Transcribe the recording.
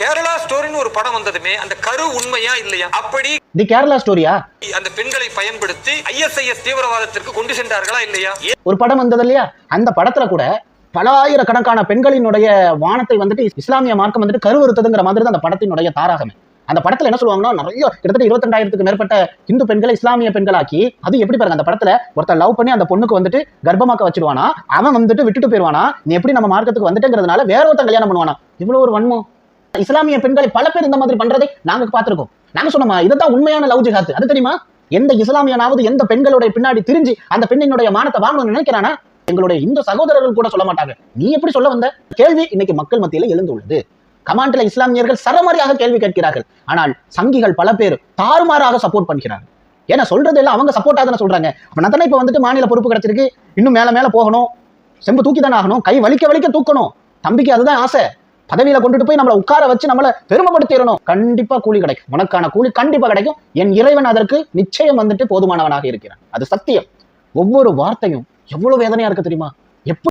கேரளா ஸ்டோரின்னு ஒரு படம் வந்ததுமே அந்த கரு உண்மையா இல்லையா? அப்படி தி கேரளா ஸ்டோரியா அந்த பெண்களை பயன்படுத்தி ஐஎஸ்ஐஎஸ் தீவிரவாதத்திற்கு கொண்டு சென்றார்களா இல்லையா? ஒரு படம் வந்தது இல்லையா? அந்த படத்துல கூட பல ஆயிரக்கணக்கான பெண்களினுடைய வானத்தை வந்துட்டு இஸ்லாமிய மார்க்கம் வந்துட்டு கருவறுத்ததுங்கிற மாதிரி அந்த படத்தினுடைய தாராகமே. அந்த படத்துல என்ன சொல்லுவாங்கன்னா நிறைய கிட்டத்தட்ட இருபத்தெண்டாயிரத்துக்கு மேற்பட்ட இந்து பெண்களை இஸ்லாமிய பெண்களாக்கி அது எப்படி பாருங்க அந்த படத்துல ஒருத்தர் லவ் பண்ணி அந்த பொண்ணுக்கு வந்துட்டு கர்ப்பமாக்க வச்சிருவானா அவன் வந்துட்டு விட்டுட்டு போயிருவானா நீ எப்படி நம்ம மார்க்கத்துக்கு வந்துட்டேங்கிறதுனால வேற ஒருத்தன் கல்யாணம் பண்ணுவானா? இவ்வளவு ஒரு வன்மம். இஸ்லாமிய பெண்களை பல பேர் இந்த மாதிரி பண்றதை நாங்க பார்த்திருக்கோம். நாங்க சொன்னோமா இதுதான் உண்மையான லவ் ஜிஹாத். அது தெரியுமா? எந்த இஸ்லாமியனாவது எந்த பெண்களுடைய பின்னாடி திரிஞ்சு அந்த பெண்ணினுடைய மானத்தை வாங்கணும்னு நினைக்கிறானா? எங்களுடைய இந்து சகோதரர்கள் கூட சொல்ல மாட்டாங்க. நீ எப்படி சொல்ல வந்த? கேள்வி இன்னைக்கு மக்கள் மத்தியில எழுந்துள்ளது. கமாண்ட்ல இஸ்லாமியர்கள் சரமாரியாக கேள்வி கேட்கிறார்கள். ஆனால் சங்கிகள் பல பேர் தாறுமாறாக சப்போர்ட் பண்ணுகிறார்கள் ஏன்னா சொல்றது எல்லாம் அவங்க சப்போர்ட் தானே சொல்றாங்க. அப்ப நான் தானே இப்ப வந்துட்டு மாநில பொறுப்பு கிடைச்சிருக்கு. இன்னும் மேல மேல போகணும். செம்பு தூக்கி தானே ஆகணும். கை வலிக்க வலிக்க தூக்கணும். தம்பிக்கு அதுதான் ஆசை. பதவியில கொண்டுட்டு போய் நம்மளை உட்கார வச்சு நம்மளை பெருமைப்படுத்திடணும். கண்டிப்பா கூலி கிடைக்கும். உனக்கான கூலி கண்டிப்பா கிடைக்கும். என் இறைவன் அதற்கு நிச்சயம் வந்துட்டு போதுமானவனாக இருக்கிறான். அது சத்தியம். ஒவ்வொரு வார்த்தையும் எவ்வளவு வேதனையா இருக்கு தெரியுமா? எப்படி